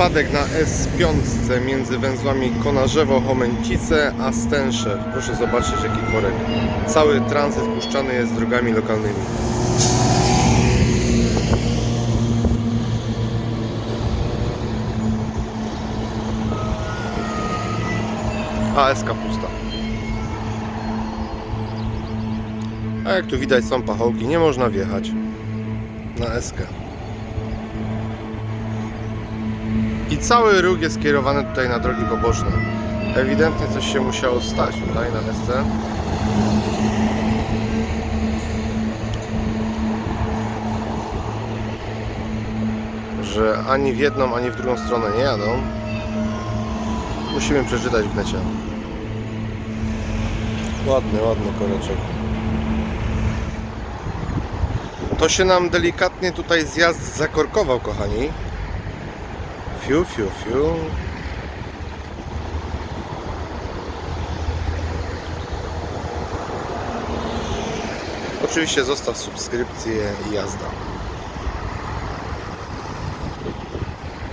wypadek na S5 między węzłami Konarzewo-Chomęcice a Stęszew. Proszę zobaczyć jaki korek. Cały tranzyt puszczany jest drogami lokalnymi. AS pusta. A jak tu widać są pachołki, nie można wjechać na SK. Cały ruch jest skierowany tutaj na drogi poboczne. Ewidentnie coś się musiało stać tutaj na SC. Że ani w jedną, ani w drugą stronę nie jadą. Musimy przeczytać w necie. Ładny, ładny koreczek. To się nam delikatnie tutaj zjazd zakorkował, kochani. Fiu, fiu, fiu. Oczywiście zostaw subskrypcję i jazda.